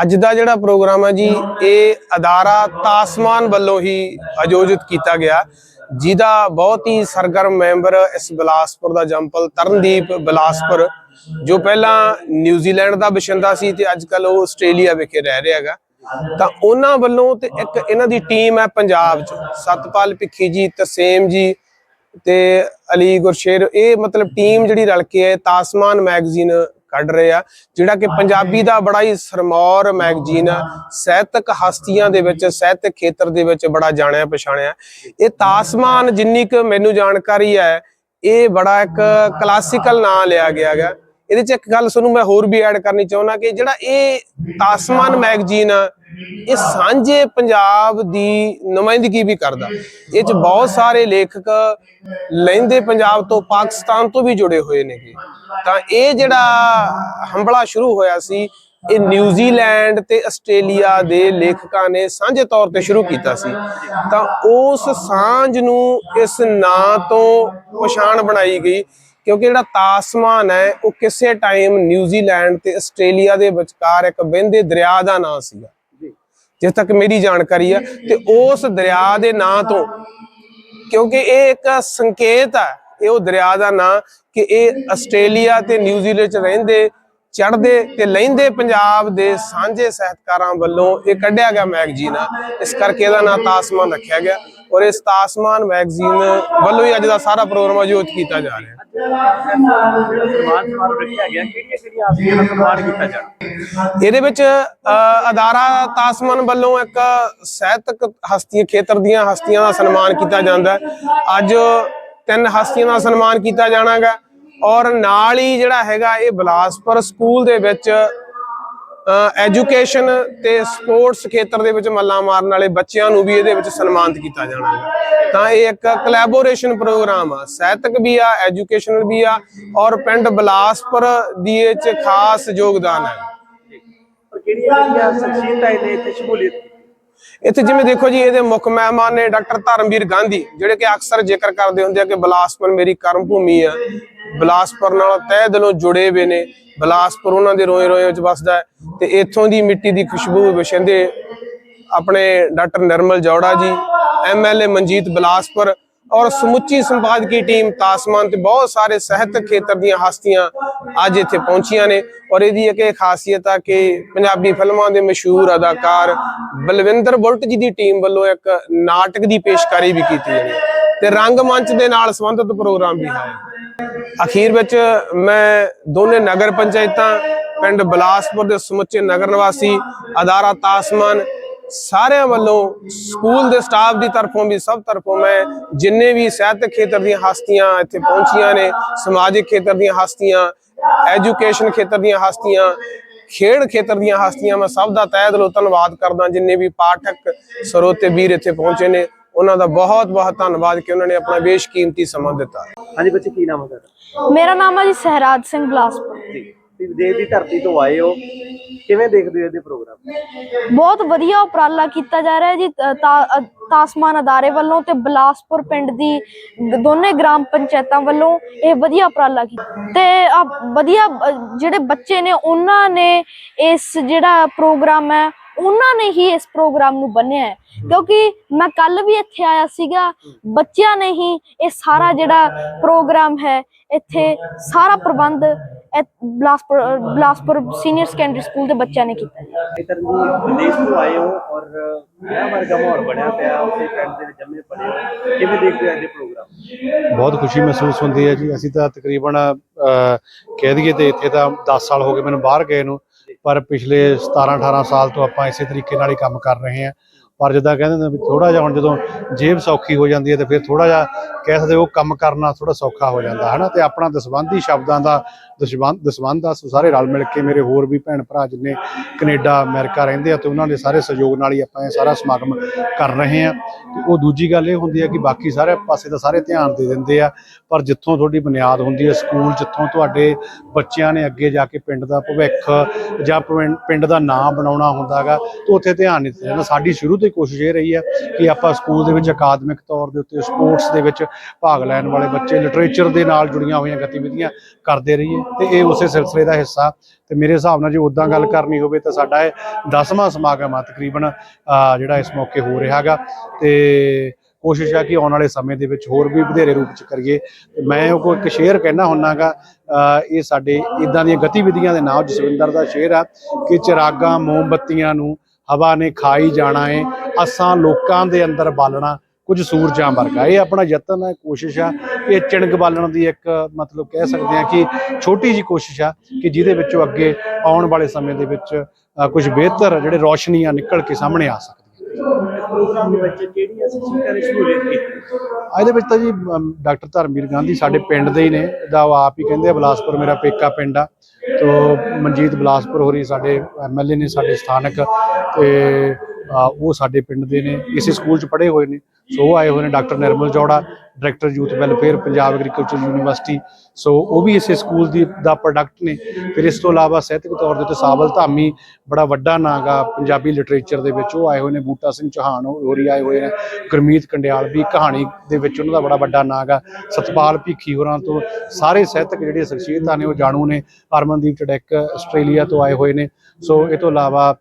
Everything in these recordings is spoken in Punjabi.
ਅੱਜ ਦਾ ਜਿਹੜਾ ਪ੍ਰੋਗਰਾਮ ਹੈ ਜੀ, ਇਹ ਅਦਾਰਾ ਤਾਸਮਾਨ ਵੱਲੋਂ ਹੀ ਆਯੋਜਿਤ ਕੀਤਾ ਗਿਆ। ਜਿਹਦਾ ਬਹੁਤ ਹੀ ਸਰਗਰਮ ਮੈਂਬਰ ਇਸ ਬਿਲਾਸਪੁਰ ਦਾ ਜੰਪਲ ਤਰਨਦੀਪ ਬਿਲਾਸਪੁਰ, ਜੋ ਪਹਿਲਾਂ ਨਿਊਜ਼ੀਲੈਂਡ ਦਾ ਬਸ਼ਿੰਦਾ ਸੀ ਤੇ ਅੱਜ ਕੱਲ ਉਹ ਆਸਟ੍ਰੇਲੀਆ ਵਿਖੇ ਰਹਿ ਰਿਹਾ ਹੈਗਾ। ਤਾਂ ਉਹਨਾਂ ਵੱਲੋਂ ਤੇ ਇੱਕ ਇਹਨਾਂ ਦੀ ਟੀਮ ਹੈ ਪੰਜਾਬ 'ਚ, ਸਤਪਾਲ ਭਿੱਖੀ ਜੀ ਤਸੇਮ ਜੀ ਤੇ ਅਲੀ ਗੁਰਸ਼ੇਰ, ਇਹ ਮਤਲਬ ਟੀਮ ਜਿਹੜੀ ਰਲ ਕੇ ਹੈ ਤਾਸਮਾਨ ਮੈਗਜ਼ੀਨ ਕੱਢ ਰਹੇ ਆ ਜਿਹੜਾ ਕਿ ਪੰਜਾਬੀ ਦਾ ਬੜਾ ਹੀ ਸਰਮੌਰ ਮੈਗਜ਼ੀਨ ਆ ਸਾਹਿਤਕ ਹਸਤੀਆਂ ਦੇ ਵਿੱਚ ਸਾਹਿਤਕ ਖੇਤਰ ਦੇ ਵਿੱਚ ਬੜਾ ਜਾਣਿਆ ਪਛਾਣਿਆ। ਇਹ ਤਾਸਮਾਨ ਜਿੰਨੀ ਕੁ ਮੈਨੂੰ ਜਾਣਕਾਰੀ ਹੈ ਇਹ ਬੜਾ ਇੱਕ ਕਲਾਸੀਕਲ ਨਾਂ ਲਿਆ ਗਿਆ ਹੈਗਾ। ਇਹਦੇ ਚ ਇੱਕ ਗੱਲ ਤੁਹਾਨੂੰ ਮੈਂ ਹੋਰ ਵੀ ਐਡ ਕਰਨੀ ਚਾਹੁੰਦਾ ਕਿ ਜਿਹੜਾ ਇਹ ਤਾਸਮਾਨ ਮੈਗਜ਼ੀਨ ਆ, ਇਹ ਸਾਂਝੇ ਪੰਜਾਬ ਦੀ ਨੁਮਾਇੰਦਗੀ ਵੀ ਕਰਦਾ। ਇਹ ਚ ਬਹੁਤ ਸਾਰੇ ਲੇਖਕ ਲਹਿੰਦੇ ਪੰਜਾਬ ਤੋਂ, ਪਾਕਿਸਤਾਨ ਤੋਂ ਵੀ ਜੁੜੇ ਹੋਏ ਨੇਗੇ ਤਾਂ ਇਹ ਜਿਹੜਾ ਹੰਬਲਾ ਸ਼ੁਰੂ ਹੋਇਆ ਸੀ, ਇਹ ਨਿਊਜ਼ੀਲੈਂਡ ਤੇ ਆਸਟ੍ਰੇਲੀਆ ਦੇ ਲੇਖਕਾਂ ਨੇ ਸਾਂਝੇ ਤੌਰ ਤੇ ਸ਼ੁਰੂ ਕੀਤਾ ਸੀ। ਤਾਂ ਉਸ ਸਾਂਝ ਨੂੰ ਇਸ ਨਾਂ ਤੋਂ ਪਛਾਣ ਬਣਾਈ ਗਈ। ਕਿਉਂਕਿ ਜਿਹੜਾ ਤਾਸਮਾਨ ਹੈ ਉਹ ਕਿਸੇ ਟਾਈਮ ਨਿਊਜ਼ੀਲੈਂਡ ਤੇ ਆਸਟ੍ਰੇਲੀਆ ਦੇ ਵਿਚਕਾਰ ਇੱਕ ਵਹਿੰਦੇ ਦਰਿਆ ਦਾ ਨਾਂ ਸੀਗਾ। ਜਿਸ ਤੱਕ ਮੇਰੀ ਜਾਣਕਾਰੀ ਹੈ ਤੇ ਉਸ ਦਰਿਆ ਦੇ ਨਾਂ ਤੋਂ ਕਿਉਂਕਿ ਇਹ ਇੱਕ ਸੰਕੇਤ ਹੈ ਇਹ ਉਹ ਦਰਿਆ ਦਾ ਨਾਂ ਕਿ ਇਹ ਆਸਟ੍ਰੇਲੀਆ ਤੇ ਨਿਊਜ਼ੀਲੈਂਡ ਚ ਰਹਿੰਦੇ ਚੜ੍ਹਦੇ ਤੇ ਲਹਿੰਦੇ ਪੰਜਾਬ ਦੇ ਸਾਂਝੇ ਸਾਹਿਤਕਾਰਾਂ ਵੱਲੋਂ ਇਹ ਕੱਢਿਆ ਗਿਆ ਮੈਗਜ਼ੀਨ ਆ। ਇਸ ਕਰਕੇ ਇਹਦਾ ਨਾਂ ਤਾਸਮਾਨ ਰੱਖਿਆ ਗਿਆ ਔਰ ਇਸ ਤਾਸਮਾਨ ਮੈਗਜ਼ੀਨ ਵੱਲੋਂ ਹੀ ਅੱਜ ਦਾ ਸਾਰਾ ਪ੍ਰੋਗਰਾਮ ਆਯੋਜਿਤ ਕੀਤਾ ਜਾ ਰਿਹਾ। ਹੈ ਸਮਾਰੋਹ ਰੱਖਿਆ ਗਿਆ ਕਿਹੜੀਆਂ ਕਿਹੜੀਆਂ ਆਸਤੀਆਂ ਦਾ ਸਨਮਾਨ ਕੀਤਾ ਜਾਣਾ? ਇਹਦੇ ਵਿੱਚ ਅ, ਅਦਾਰਾ ਤਾਸਮਾਨ ਵੱਲੋਂ ਇੱਕ ਸਾਹਿਤਕ ਹਸਤੀ ਖੇਤਰ ਦੀਆਂ ਹਸਤੀਆਂ ਦਾ ਸਨਮਾਨ ਕੀਤਾ ਜਾਂਦਾ ਅੱਜ ਤਿੰਨ ਹਸਤੀਆਂ ਦਾ ਸਨਮਾਨ ਕੀਤਾ ਜਾਣਾਗਾ ਔਰ ਨਾਲ ਹੀ ਜਿਹੜਾ ਹੈਗਾ ਇਹ ਬਲਾਸਪੁਰ ਸਕੂਲ ਦੇ ਵਿੱਚ ਐਜੂਕੇਸ਼ਨ ਤੇ ਸਪੋਰਟਸ ਖੇਤਰ ਦੇ ਵਿੱਚ ਮੱਲਾ ਮਾਰਨ ਵਾਲੇ ਬੱਚਿਆਂ ਨੂੰ ਵੀ ਇਹਦੇ ਵਿੱਚ ਸਨਮਾਨਿਤ ਕੀਤਾ ਜਾਣਾਗਾ ਤਾਂ ਇਹ ਇੱਕ ਕੋਲੈਬੋਰੇਸ਼ਨ ਪ੍ਰੋਗਰਾਮ ਆ। ਸਾਹਿਤਕ ਵੀ ਆ ਐਜੂਕੇਸ਼ਨਲ ਵੀ ਆ ਔਰ ਪਿੰਡ ਬਲਾਸਪੁਰ ਦੀ ਇਹ ਚ ਖਾਸ ਯੋਗਦਾਨ ਹੈ। ਕਿਹੜੀਆਂ ਸ਼ਖਸੀਅਤਾਂ ਸ਼ਮੂਲੀਅਤ? ਇੱਥੇ ਜਿਵੇਂ ਦੇਖੋ ਜੀ ਇਹਦੇ ਮੁੱਖ ਮਹਿਮਾਨ ਨੇ ਡਾਕਟਰ ਧਰਮਵੀਰ ਗਾਂਧੀ ਜਿਹੜੇ ਕਿ ਅਕਸਰ ਜ਼ਿਕਰ ਕਰਦੇ ਹੁੰਦੇ ਆ ਕਿ ਬਲਾਸਪੁਰ ਮੇਰੀ ਕਰਮ ਭੂਮੀ ਆ। ਬਲਾਸਪੁਰ ਨਾਲ ਤਹਿ ਦਿਲੋਂ ਜੁੜੇ ਹੋਏ ਨੇ। ਬਲਾਸਪੁਰ ਉਹਨਾਂ ਦੇ ਰੋਏ ਰੋਏ ਵਿੱਚ ਵਸਦਾ ਹੈ ਤੇ ਇੱਥੋਂ ਦੀ ਮਿੱਟੀ ਦੀ ਖੁਸ਼ਬੂ ਵਿਸ਼ੰਦੇ ਆਪਣੇ ਡਾਕਟਰ ਨਿਰਮਲ ਜੌੜਾ ਜੀ ਐਮਐਲਏ ਮਨਜੀਤ ਬਲਾਸਪੁਰ ਔਰ ਸਮੁੱਚੀ ਸੰਪਾਦਕੀ ਟੀਮ ਤਾਸਮਾਨ ਤੇ ਬਹੁਤ ਸਾਰੇ ਸਾਹਿਤਕ ਖੇਤਰ ਦੀਆਂ ਹਸਤੀਆਂ ਅੱਜ ਇੱਥੇ ਪਹੁੰਚੀਆਂ ਨੇ ਔਰ ਇਹਦੀ ਇੱਕ ਇਹ ਖਾਸੀਅਤ ਆ ਕਿ ਪੰਜਾਬੀ ਫਿਲਮਾਂ ਦੇ ਮਸ਼ਹੂਰ ਅਦਾਕਾਰ ਬਲਵਿੰਦਰ ਬੁਲਟ ਜੀ ਦੀ ਟੀਮ ਵੱਲੋਂ ਇੱਕ ਨਾਟਕ ਦੀ ਪੇਸ਼ਕਾਰੀ ਵੀ ਕੀਤੀ ਜਾਣੀ ਹੈ। ਤੇ ਰੰਗਮੰਚ ਦੇ ਨਾਲ ਸੰਬੰਧਿਤ ਪ੍ਰੋਗਰਾਮ ਵੀ ਹੈ। ਅਖੀਰ ਵਿੱਚ ਮੈਂ ਦੋਨੇ ਨਗਰ ਪੰਚਾਇਤਾਂ, ਪਿੰਡ ਬਲਾਸਪੁਰ ਦੇ ਸਮੁੱਚੇ ਨਗਰ ਨਿਵਾਸੀ, ਅਦਾਰਾ ਤਾਸਮਾਨ, ਸਾਰਿਆਂ ਵੱਲੋਂ ਸਕੂਲ ਦੇ ਸਟਾਫ ਦੀ ਤਰਫੋਂ ਵੀ, ਸਭ ਤਰਫੋਂ ਮੈਂ ਜਿੰਨੇ ਵੀ ਸਾਹਿਤਕ ਖੇਤਰ ਦੀਆਂ ਹਸਤੀਆਂ ਇੱਥੇ ਪਹੁੰਚੀਆਂ ਨੇ, ਸਮਾਜਿਕ ਖੇਤਰ ਦੀਆਂ ਹਸਤੀਆਂ, ਐਜੂਕੇਸ਼ਨ ਖੇਤਰ ਦੀਆਂ ਹਸਤੀਆਂ, ਖੇਡ ਖੇਤਰ ਦੀਆਂ ਹਸਤੀਆਂ, ਮੈਂ ਸਭ ਦਾ ਤਹਿ ਦਿਲੋਂ ਧੰਨਵਾਦ ਕਰਦਾ, ਜਿੰਨੇ ਵੀ ਪਾਠਕ, ਸਰੋਤੇ, ਵੀਰ ਇੱਥੇ ਪਹੁੰਚੇ ਨੇ। ਉਹਨਾਂ ਦਾ ਬਹੁਤ ਬਹੁਤ ਧੰਨਵਾਦ ਕਿ ਉਹਨਾਂ ਨੇ ਆਪਣਾ ਬੇਸ਼ਕੀਮਤੀ ਸਮਾਂ ਦਿੱਤਾ। ਹਾਂਜੀ ਬੱਚੇ ਕੀ ਨਾਮ ਹੈ ਤੁਹਾਡਾ? ਮੇਰਾ ਨਾਮ ਹੈ ਜੀ ਸਹਿਰਾਜ ਸਿੰਘ ਬਲਾਸਪੁਰ। ਜੀ ਤੁਸੀਂ ਦੇਸ਼ ਦੀ ਧਰਤੀ ਤੋਂ ਆਏ ਹੋ। ਕਿਵੇਂ ਦੇਖਦੇ ਹੋ ਇਹਦੇ ਪ੍ਰੋਗਰਾਮ? ਬਹੁਤ ਵਧੀਆ ਉਪਰਾਲਾ ਕੀਤਾ ਜਾ ਰਿਹਾ ਹੈ ਜੀ ਤਾਸਮਾਨ ਅਦਾਰੇ ਵੱਲੋਂ ਤੇ ਬਲਾਸਪੁਰ ਪਿੰਡ ਦੀ ਦੋਨੇ ਗ੍ਰਾਮ ਪੰਚਾਇਤਾਂ ਵੱਲੋਂ ਇਹ ਵਧੀਆ ਉਪਰਾਲਾ ਕੀਤਾ। ਤੇ ਆ ਵਧੀਆ ਜਿਹੜੇ ਬੱਚੇ ਨੇ ਉਹਨਾਂ ਨੇ ਇਸ ਜਿਹੜਾ ਪ੍ਰੋਗਰਾਮ ਹੈ ਉਹਨਾਂ ਨੇ ਹੀ ਇਸ ਪ੍ਰੋਗਰਾਮ ਨੂੰ ਬੰਨਿਆ ਹੈ। ਕਿਉਂਕਿ ਮੈਂ ਕੱਲ ਵੀ ਇੱਥੇ ਆਇਆ ਸੀਗਾ ਬੱਚਿਆਂ ਨੇ ਹੀ ਇਹ ਸਾਰਾ ਜਿਹੜਾ ਪ੍ਰੋਗਰਾਮ ਹੈ ਇੱਥੇ ਸਾਰਾ ਪ੍ਰਬੰਧ ਇਹ Bilaspur Bilaspur senior secondary school ਦੇ ਬੱਚਿਆਂ ਨੇ ਕੀਤਾ। ਹੈ ਇਤਰ ਜੀ ਵਿਦੇਸ਼ ਤੋਂ ਆਏ ਹੋ ਔਰ ਵਿਆਹ ਵਰਗਾ ਮਾਹੌਲ ਬਣਿਆ ਪਿਆ ਉਸੇ ਪਿੰਡ ਦੇ ਵਿੱਚ ਜੰਮੇ ਪਲੇ ਹੋ ਕਿਵੇਂ ਦੇਖਦੇ ਹੋ ਇਹਦੇ ਪ੍ਰੋਗਰਾਮ? ਬਹੁਤ ਖੁਸ਼ੀ ਮਹਿਸੂਸ ਹੁੰਦੀ ਹੈ ਜੀ। ਅਸੀਂ ਤਾਂ ਤਕਰੀਬਨ ਅਹ, ਕਹਿ ਦਈਏ ਤੇ ਇੱਥੇ ਤਾਂ 10 ਸਾਲ ਹੋ ਗਏ ਮੈਨੂੰ ਬਾਹਰ ਗਏ ਨੂੰ। ਪਰ ਪਿਛਲੇ 17 18 ਸਾਲ ਤੋਂ ਆਪਾਂ ਇਸੇ ਤਰੀਕੇ ਨਾਲ ਹੀ ਕੰਮ ਕਰ ਰਹੇ ਹਾਂ। ਪਰ ਜਿੱਦਾਂ ਕਹਿੰਦੇ ਨੇ ਵੀ ਥੋੜਾ ਜਿਹਾ ਹੁਣ ਜਦੋਂ ਜੇਬ ਸੌਖੀ ਹੋ ਜਾਂਦੀ ਹੈ ਤੇ ਫਿਰ ਥੋੜਾ ਜਿਹਾ ਕਹਿ ਸਕਦੇ ਉਹ ਕੰਮ ਕਰਨਾ ਥੋੜਾ ਸੌਖਾ ਹੋ ਜਾਂਦਾ, ਹੈ ਨਾ? ਤੇ ਆਪਣਾ ਦਸਵੰਧੀ ਸ਼ਬਦਾਂ ਦਾ ਦਸਵੰਧ ਦਸਵੰਧ ਦਾ ਸਾਰੇ ਰਲ ਮਿਲ ਕੇ ਮੇਰੇ ਹੋਰ ਵੀ ਭੈਣ ਭਰਾ ਜਿੰਨੇ ਕੈਨੇਡਾ, ਅਮਰੀਕਾ ਰਹਿੰਦੇ ਆ ਤੇ ਉਹਨਾਂ ਦੇ ਸਾਰੇ ਸਹਿਯੋਗ ਨਾਲ ਹੀ ਆਪਾਂ ਇਹ ਸਾਰਾ ਸਮਾਗਮ ਕਰ ਰਹੇ ਹਾਂ। ਤੇ ਉਹ ਦੂਜੀ ਗੱਲ ਇਹ ਹੁੰਦੀ ਹੈ ਕਿ ਬਾਕੀ ਸਾਰੇ ਪਾਸੇ ਤਾਂ ਸਾਰੇ ਧਿਆਨ ਦੇ ਦਿੰਦੇ ਆ। ਪਰ ਜਿੱਥੋਂ ਤੁਹਾਡੀ ਬੁਨਿਆਦ ਹੁੰਦੀ ਹੈ ਸਕੂਲ ਜਿੱਥੋਂ ਤੁਹਾਡੇ ਬੱਚਿਆਂ ਨੇ ਅੱਗੇ ਜਾ ਕੇ ਪਿੰਡ ਦਾ ਭਵਿੱਖ ਜਾਂ ਪਿੰਡ- ਪਿੰਡ ਦਾ ਨਾਂ ਬਣਾਉਣਾ ਹੁੰਦਾਗਾ ਤਾਂ ਉੱਥੇ ਧਿਆਨ ਨਹੀਂ ਦਿੱਤਾ ਸਾਡੀ ਸ਼ੁਰੂ ਤੋਂ ਹੀ ਕੋਸ਼ਿਸ਼ ਇਹ ਰਹੀ ਹੈ ਕਿ ਆਪਾਂ ਸਕੂਲ ਦੇ ਵਿੱਚ ਅਕਾਦਮਿਕ ਤੌਰ ਦੇ ਉੱਤੇ, ਸਪੋਰਟਸ ਦੇ ਵਿੱਚ ਭਾਗ ਲੈਣ ਵਾਲੇ ਬੱਚੇ, ਲਿਟਰੇਚਰ ਦੇ ਨਾਲ ਜੁੜੀਆਂ ਹੋਈਆਂ ਗਤੀਵਿਧੀਆਂ ਕਰਦੇ ਰਹੀਏ। ਤੇ ਇਹ ਉਸੇ ਸਿਲਸਿਲੇ ਦਾ ਹਿੱਸਾ। ਤੇ ਮੇਰੇ ਹਿਸਾਬ ਨਾਲ ਜੇ ਉਦਾਂ ਗੱਲ ਕਰਨੀ ਹੋਵੇ ਤਾਂ ਸਾਡਾ ਇਹ 10ਵਾਂ ਸਮਾਗਮ ਆ ਤਕਰੀਬਨ ਜਿਹੜਾ ਇਸ ਮੌਕੇ ਹੋ ਰਿਹਾ ਹੈਗਾ। ਤੇ ਕੋਸ਼ਿਸ਼ ਆ ਕਿ ਆਉਣ ਵਾਲੇ ਸਮੇਂ ਦੇ ਵਿੱਚ ਹੋਰ ਵੀ ਵਧੇਰੇ ਰੂਪ ਚ ਕਰੀਏ। ਮੈਂ ਉਹ ਇੱਕ ਸ਼ੇਅਰ ਕਹਿਣਾ ਹੁੰਨਾਗਾ ਇਹ ਸਾਡੇ ਇਦਾਂ ਦੀਆਂ ਗਤੀਵਿਧੀਆਂ ਦੇ ਨਾਲ ਜਸਵਿੰਦਰ ਦਾ ਸ਼ੇਅਰ ਆ ਕਿ ਚਿਰਾਗਾਂ, ਮੋਮਬੱਤੀਆਂ ਨੂੰ ਹਵਾ ਨੇ ਖਾਈ ਜਾਣਾ ਏ, ਅਸਾਂ ਲੋਕਾਂ ਦੇ ਅੰਦਰ ਬਾਲਣਾ। ਕੁਝ ਸੂਰਜਾਂ ਵਰਗਾ। ਇਹ ਆਪਣਾ ਯਤਨ ਹੈ, ਕੋਸ਼ਿਸ਼ ਆ। ਇਹ ਚਿਣਗ ਬਾਲਣ ਦੀ ਇੱਕ ਮਤਲਬ ਕਹਿ ਸਕਦੇ ਆ ਕਿ ਛੋਟੀ ਜੀ ਕੋਸ਼ਿਸ਼ ਆ ਕਿ ਜਿਹਦੇ ਵਿੱਚੋਂ ਅੱਗੇ ਆਉਣ ਵਾਲੇ ਸਮੇਂ ਦੇ ਵਿੱਚ ਕੁਝ ਬਿਹਤਰ ਜਿਹੜੇ ਰੌਸ਼ਨੀਆਂ ਨਿਕਲ ਕੇ ਸਾਹਮਣੇ ਆ ਸਕਦੀਆਂ ਇਸ ਪ੍ਰੋਗਰਾਮ ਦੇ ਵਿੱਚ ਕਿਹੜੀਆਂ ਸਿੱਖਿਆ ਨੇ। ਸ਼ਮੂਲੀਅਤ ਕੀਤੀ ਇਹਦੇ ਵਿੱਚ ਤਾਂ ਜੀ ਡਾਕਟਰ ਧਰਮਵੀਰ ਗਾਂਧੀ ਸਾਡੇ ਪਿੰਡ ਦੇ ਹੀ ਨੇ। ਦਾ ਉਹ ਆਪ ਹੀ ਕਹਿੰਦੇ ਆ, ਬਲਾਸਪੁਰ ਮੇਰਾ ਪੇਕਾ ਪਿੰਡ ਆ। ਤੋ ਮਨਜੀਤ ਬਲਾਸਪੁਰ ਹੋਰੀ ਸਾਡੇ ਐਮਐਲਏ ਨੇ, ਸਾਡੇ ਸਥਾਨਕ ਤੇ ਉਹ ਸਾਡੇ ਪਿੰਡ ਦੇ ਨੇ। ਇਸੇ ਸਕੂਲ ਚ ਪੜ੍ਹੇ ਹੋਏ ਨੇ। ਸੋ ਉਹ ਆਏ ਹੋਏ ਨੇ doctor Nirmal Jaura director youth welfare, Punjab agriculture university. So ਉਹ ਵੀ ਇਸੇ ਸਕੂਲ ਦੀ ਦਾ ਪ੍ਰੋਡਕਟ ਨੇ। ਫਿਰ ਇਸ ਤੋਂ ਇਲਾਵਾ ਸਾਹਿਤਕ ਤੌਰ ਦੇ ਉੱਤੇ ਸਾਬਲ ਧਾਮੀ ਬੜਾ ਵੱਡਾ ਨਾਂ ਗਾ ਪੰਜਾਬੀ ਲਿਟਰੇਚਰ ਦੇ ਵਿੱਚ। ਉਹ ਆਏ ਹੋਏ ਨੇ ਬੂਟਾ ਸਿੰਘ ਚੌਹਾਨ ਹੋਰੀ ਆਏ ਹੋਏ ਨੇ। ਗੁਰਮੀਤ ਕੰਡਿਆਲ ਵੀ ਕਹਾਣੀ ਦੇ ਵਿੱਚ ਉਹਨਾਂ ਦਾ ਬੜਾ ਵੱਡਾ ਨਾਂ ਗਾ ਸਤਪਾਲ ਭੀਖੀ ਹੋਰਾਂ ਤੋਂ ਸਾਰੇ ਸਾਹਿਤਕ ਜਿਹੜੇ ਸ਼ਖਸੀਅਤਾਂ ਨੇ ਉਹ ਜਾਣੂ ਨੇ। ਹਰਮਨਦੀਪ ਟਡੈਕ ਆਸਟ੍ਰੇਲੀਆ ਤੋਂ ਆਏ ਹੋਏ ਨੇ। ਸੋ ਇਹ ਤੋਂ ਇਲਾਵਾ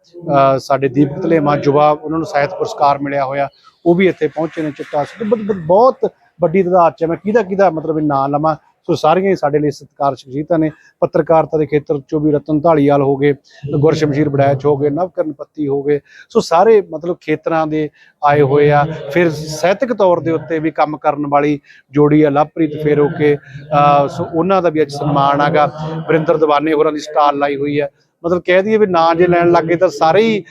ਸਾਡੇ ਦੀਪਕ ਧਲੇਮਾ ਜੁਵਾ ਉਹਨਾਂ ਨੂੰ ਸਾਹਿਤ ਪੁਰਸਕਾਰ ਮਿਲਿਆ ਹੋਇਆ। ਉਹ ਵੀ ਇੱਥੇ ਪਹੁੰਚੇ ਨੇ ਚਿੱਟਾ ਬਹੁਤ- ਵੱਡੀ ਤਾਦਾਦ ਚ ਮੈਂ ਕਿਹਦਾ ਕਿਹਦਾ ਮਤਲਬ ਨਾਂ ਲਵਾਂ? ਸੋ ਸਾਰੀਆਂ ਹੀ ਸਾਡੇ ਲਈ ਸਤਿਕਾਰ ਸ਼ਖਸੀਅਤਾਂ ਨੇ। ਪੱਤਰਕਾਰਤਾ ਦੇ ਖੇਤਰ ਚੋਂ ਵੀ ਰਤਨ ਢਾਲੀਵਾਲ ਹੋ ਗਏ, ਗੁਰਸ਼ਮਸ਼ੀਰ ਬੜੈਚ ਹੋ ਗਏ, ਨਵਕਰਨ ਪੱਤੀ ਹੋ ਗਏ। ਸੋ ਸਾਰੇ ਮਤਲਬ ਖੇਤਰਾਂ ਦੇ ਆਏ ਹੋਏ ਆ। ਫਿਰ ਸਾਹਿਤਕ ਤੌਰ ਦੇ ਉੱਤੇ ਵੀ ਕੰਮ ਕਰਨ ਵਾਲੀ ਜੋੜੀ ਆ, ਲਵਪ੍ਰੀਤ ਫੇਰੋਕੇ। ਅਹ ਸੋ ਉਹਨਾਂ ਦਾ ਵੀ ਅੱਜ ਸਨਮਾਨ ਆਗਾ ਵਰਿੰਦਰ ਦਵਾਨੇ ਹੋਰਾਂ ਦੀ ਸਟਾਲ ਲਾਈ ਹੋਈ ਹੈ। ਮਤਲਬ ਕਹਿ ਦਈਏ ਵੀ ਨਾਂ ਜੇ ਲੈਣ ਲੱਗੇ ਤਾਂ ਸਾਰੇ ਹੀ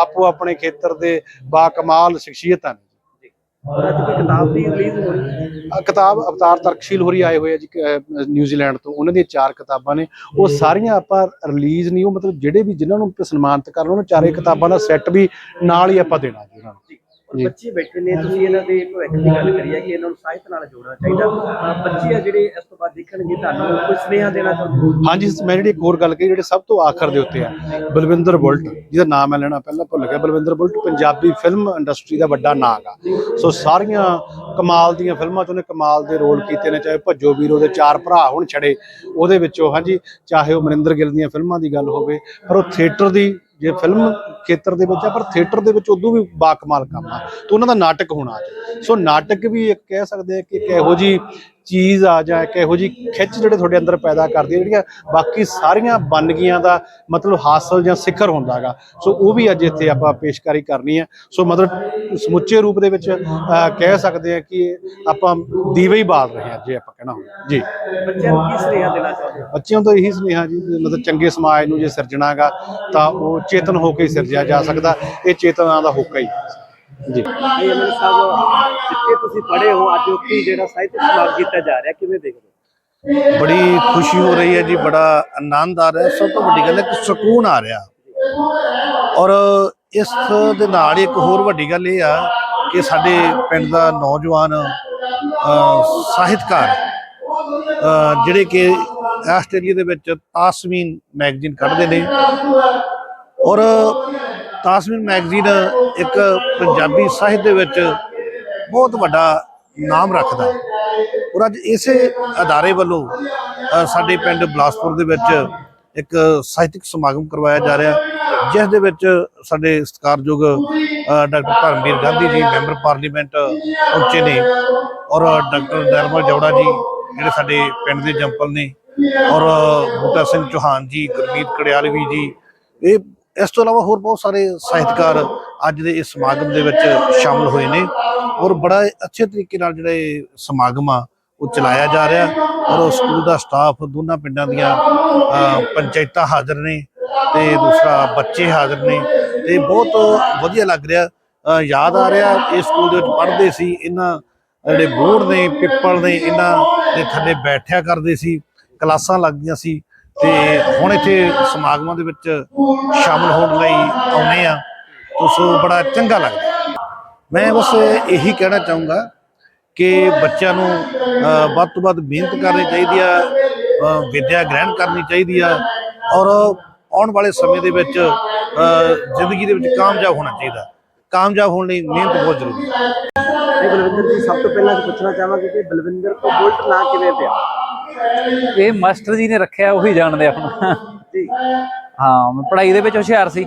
ਆਪੋ ਆਪਣੇ ਖੇਤਰ ਦੇ ਬਾ ਕਮਾਲ ਸ਼ਖਸੀਅਤਾਂ ਅੱਜ ਕੋਈ ਕਿਤਾਬ ਵੀ ਰਿਲੀਜ਼ ਹੋ ਰਹੀ ਹੈ? ਆਹ ਕਿਤਾਬ ਅਵਤਾਰ ਤਰਕਸ਼ੀਲ ਹੋਰੀ ਆਏ ਹੋਏ ਆ ਜੀ ਨਿਊਜ਼ੀਲੈਂਡ ਤੋਂ। ਉਹਨਾਂ ਦੀਆਂ ਚਾਰ ਕਿਤਾਬਾਂ ਨੇ। ਉਹ ਸਾਰੀਆਂ ਆਪਾਂ ਰਿਲੀਜ਼ ਨਹੀਂ ਉਹ ਮਤਲਬ ਜਿਹੜੇ ਵੀ ਜਿਨ੍ਹਾਂ ਨੂੰ ਸਨਮਾਨਿਤ ਕਰਨਾ ਉਹਨਾਂ ਚਾਰੇ ਕਿਤਾਬਾਂ ਦਾ ਸੈੱਟ ਵੀ ਨਾਲ ਹੀ ਆਪਾਂ ਦੇਣਾ ਜੀ ਉਹਨਾਂ ਨੂੰ। ਬੱਚੇ ਬੈਠੇ ਨੇ ਤੁਸੀਂ ਇਹਨਾਂ ਦੇ ਭਵਿੱਖ ਦੀ ਗੱਲ ਕਰੀ ਹੈ ਕਿ ਇਹਨਾਂ ਨੂੰ ਸਾਹਿਤ ਨਾਲ ਜੋੜਨਾ ਚਾਹੀਦਾ। ਅਹ ਬੱਚੇ ਆ ਜਿਹੜੇ ਇਸ ਤੋਂ ਬਾਅਦ ਦੇਖਣਗੇ ਤੁਹਾਨੂੰ ਕੋਈ ਸੁਨੇਹਾ ਦੇਣਾ ਚਾਹੁੰਦੇ ਹੋ? ਹਾਂਜੀ ਮੈਂ ਜਿਹੜੀ ਇੱਕ ਹੋਰ ਗੱਲ ਕਹੀ ਜਿਹੜੇ ਸਭ ਤੋਂ ਆਖਰ ਦੇ ਉੱਤੇ ਆ ਬਲਵਿੰਦਰ ਬੁਲਟ ਜਿਹਦਾ ਨਾਮ ਮੈਂ ਲੈਣਾ ਪਹਿਲਾਂ ਭੁੱਲ ਗਿਆ। Balwinder Bullet Punjabi film industry ਦਾ ਵੱਡਾ ਨਾਂ ਗਾ ਸੋ ਸਾਰੀਆਂ ਕਮਾਲ ਦੀਆਂ ਫਿਲਮਾਂ 'ਚ ਉਹਨੇ ਕਮਾਲ ਦੇ ਰੋਲ ਕੀਤੇ ਨੇ ਚਾਹੇ ਭੱਜੋ ਵੀਰੋ ਦੇ ਚਾਰ ਭਰਾ ਹੁਣ ਛੜੇ ਉਹਦੇ ਵਿੱਚੋਂ ਹਾਂਜੀ ਚਾਹੇ ਉਹ ਮਨਿੰਦਰ ਗਿੱਲ ਦੀਆਂ ਫਿਲਮਾਂ ਦੀ ਗੱਲ ਹੋਵੇ ਪਰ ਉਹ ਥੀਏਟਰ ਦੀ ਜੇ ਫਿਲਮ ਖੇਤਰ ਦੇ ਵਿੱਚ ਆ, ਪਰ ਥੀਏਟਰ ਦੇ ਵਿੱਚ ਉਦੋਂ ਵੀ ਬਾਕਮਾਲ ਕੰਮ ਆ, ਤੇ ਉਹਨਾਂ ਦਾ ਨਾਟਕ ਹੋਣਾ ਸੋ ਨਾਟਕ ਵੀ ਇੱਕ ਕਹਿ ਸਕਦੇ ਆ ਕਿ ਇੱਕ ਇਹੋ ਜੀ ਚੀਜ਼ ਆ ਜਾਂ ਇੱਕ ਇਹੋ ਜੀ ਖਿੱਚ ਜਿਹੜੇ ਤੁਹਾਡੇ ਅੰਦਰ ਪੈਦਾ ਕਰਦੀ ਹੈ ਜਿਹੜੀਆਂ ਬਾਕੀ ਸਾਰੀਆਂ ਬੰਨਗੀਆਂ ਦਾ ਮਤਲਬ ਹਾਸਲ ਜਾਂ ਸਿਖਰ ਹੁੰਦਾਗਾ ਸੋ ਉਹ ਵੀ ਅੱਜ ਇੱਥੇ ਆਪਾਂ ਪੇਸ਼ਕਾਰੀ ਕਰਨੀ ਹੈ। ਸੋ ਮਤਲਬ ਸਮੁੱਚੇ ਰੂਪ ਦੇ ਵਿੱਚ ਕਹਿ ਸਕਦੇ ਆ ਕਿ ਆਪਾਂ ਦੀਵੇ ਹੀ ਬਾਲ ਰਹੇ ਹਾਂ ਜੇ ਆਪਾਂ ਕਹਿਣਾ ਹੋਵੇ। ਜੀ। ਬੱਚਿਆਂ ਨੂੰ ਕੀ ਸੁਨੇਹਾ ਦੇਣਾ ਚਾਹੁੰਦੇ ਬੱਚਿਆਂ ਤੋਂ ਇਹੀ ਸੁਨੇਹਾ ਜੀ ਮਤਲਬ ਚੰਗੇ ਸਮਾਜ ਨੂੰ ਜੇ ਸਿਰਜਣਾਗਾ ਤਾਂ ਉਹ ਚੇਤਨ ਹੋ ਕੇ ਹੀ ਸਿਰਜਿਆ ਜਾ ਸਕਦਾ। ਇਹ ਚੇਤਨਾ ਦਾ ਹੋਕਾ ਹੈ। ਜੀ। ਇਹ ਅਮਰ ਸਾਹਿਬ ਜਿੱਥੇ ਤੁਸੀਂ ਪੜ੍ਹੇ ਹੋ? ਅੱਜ ਉੱਥੇ ਹੀ ਜਿਹੜਾ ਸਾਹਿਤਕ ਸਮਾਗਮ ਕੀਤਾ ਜਾ ਰਿਹਾ ਕਿਵੇਂ ਦੇਖਦੇ ਹੋ? ਬੜੀ ਖੁਸ਼ੀ ਹੋ ਰਹੀ ਹੈ ਜੀ ਬੜਾ ਆਨੰਦ ਆ ਰਿਹਾ। ਸਭ ਤੋਂ ਵੱਡੀ ਗੱਲ ਹੈ ਕਿ ਸਕੂਨ ਆ ਰਿਹਾ। ਔਰ ਇਸ ਦੇ ਨਾਲ ਇੱਕ ਹੋਰ ਵੱਡੀ ਗੱਲ ਇਹ ਆ ਕਿ ਸਾਡੇ ਪਿੰਡ ਦਾ ਨੌਜਵਾਨ ਸਾਹਿਤਕਾਰ ਜਿਹੜੇ ਕਿ ਆਸਟ੍ਰੇਲੀਆ ਦੇ ਵਿੱਚ ਤਾਸਮੀਨ ਮੈਗਜ਼ੀਨ ਕੱਢਦੇ ਨੇ। ਔਰ ਤਾਸਮੀਨ ਮੈਗਜ਼ੀਨ ਇੱਕ ਪੰਜਾਬੀ ਸਾਹਿਤ ਦੇ ਵਿੱਚ ਬਹੁਤ ਵੱਡਾ ਨਾਮ ਰੱਖਦਾ ਔਰ ਅੱਜ ਇਸੇ ਅਦਾਰੇ ਵੱਲੋਂ ਸਾਡੇ ਪਿੰਡ ਬਲਾਸਪੁਰ ਦੇ ਵਿੱਚ ਇੱਕ ਸਾਹਿਤਿਕ ਸਮਾਗਮ ਕਰਵਾਇਆ ਜਾ ਰਿਹਾ ਜਿਸ ਦੇ ਵਿੱਚ ਸਾਡੇ ਸਤਿਕਾਰਯੋਗ doctor Dharamvir Gandhi ji, member parliament ਪਹੁੰਚੇ ਨੇ ਔਰ ਡਾਕਟਰ ਨਿਰਮਲ ਜੌੜਾ ਜੀ ਜਿਹੜੇ ਸਾਡੇ ਪਿੰਡ ਦੇ ਜੰਪਲ ਨੇ ਔਰ ਬੂਟਾ ਸਿੰਘ ਚੌਹਾਨ ਜੀ, ਗੁਰਮੀਤ ਕੜਿਆਲਵੀ ਜੀ, ਇਹ ਇਸ ਤੋਂ ਇਲਾਵਾ ਹੋਰ ਬਹੁਤ ਸਾਰੇ ਸਾਹਿਤਕਾਰ ਅੱਜ ਦੇ ਇਸ ਸਮਾਗਮ ਦੇ ਵਿੱਚ ਸ਼ਾਮਲ ਹੋਏ ਨੇ ਔਰ ਬੜਾ ਅੱਛੇ ਤਰੀਕੇ ਨਾਲ ਜਿਹੜਾ ਇਹ ਸਮਾਗਮ ਆ, ਉਹ ਚਲਾਇਆ ਜਾ ਰਿਹਾ ਔਰ ਸਕੂਲ ਦਾ ਸਟਾਫ ਦੋਨਾਂ ਪਿੰਡਾਂ ਦੀਆਂ ਪੰਚਾਇਤਾਂ ਹਾਜ਼ਰ ਨੇ ਤੇ ਦੂਸਰਾ ਬੱਚੇ ਹਾਜ਼ਰ ਨੇ ਤੇ ਬਹੁਤ ਵਧੀਆ ਲੱਗ ਰਿਹਾ। ਯਾਦ ਆ ਰਿਹਾ ਇਸ ਸਕੂਲ ਦੇ ਵਿੱਚ ਪੜ੍ਹਦੇ ਸੀ, ਇਹਨਾਂ ਜਿਹੜੇ ਬੋਰਡ ਨੇ, ਪਿੱਪਲ ਨੇ, ਇਹਨਾਂ ਦੇ ਥੱਲੇ ਬੈਠਿਆ ਕਰਦੇ ਸੀ, ਕਲਾਸਾਂ ਲੱਗਦੀਆਂ ਸੀ। ਤੇ ਹੁਣ ਇੱਥੇ ਸਮਾਗਮਾਂ ਦੇ ਵਿੱਚ ਸ਼ਾਮਲ ਹੋਣ ਲਈ ਆਉਨੇ ਆ ਸੋ ਬੜਾ ਚੰਗਾ ਲੱਗਦਾ ਮੈਂ ਬਸ ਇਹੀ ਕਹਿਣਾ ਚਾਹੂੰਗਾ ਕਿ ਬੱਚਿਆਂ ਨੂੰ ਵੱਧ ਤੋਂ ਵੱਧ ਮਿਹਨਤ ਕਰਨੀ ਚਾਹੀਦੀ ਆ ਅ, ਵਿੱਦਿਆ ਗ੍ਰਹਿਣ ਕਰਨੀ ਚਾਹੀਦੀ ਆ ਔਰ ਆਉਣ ਵਾਲੇ ਸਮੇਂ ਦੇ ਵਿੱਚ ਜ਼ਿੰਦਗੀ ਦੇ ਵਿੱਚ ਕਾਮਯਾਬ ਹੋਣਾ ਚਾਹੀਦਾ। ਕਾਮਯਾਬ ਹੋਣ ਲਈ ਮਿਹਨਤ ਬਹੁਤ ਜ਼ਰੂਰੀ ਹੈ। ਬਲਵਿੰਦਰ ਜੀ ਸਭ ਤੋਂ ਪਹਿਲਾਂ ਪੁੱਛਣਾ ਚਾਹਾਂਗੇ ਕਿ ਬਲਵਿੰਦਰ ਕੋ ਬੁਲਟ ਨਾਂ ਕਿਵੇਂ ਪਿਆ? ਇਹ ਮਾਸਟਰ ਜੀ ਨੇ ਰੱਖਿਆ ਉਹੀ ਜਾਣਦੇ ਆ ਹੁਣ। ਜੀ। ਹਾਂ ਮੈਂ ਪੜ੍ਹਾਈ ਦੇ ਵਿੱਚ ਹੁਸ਼ਿਆਰ ਸੀ।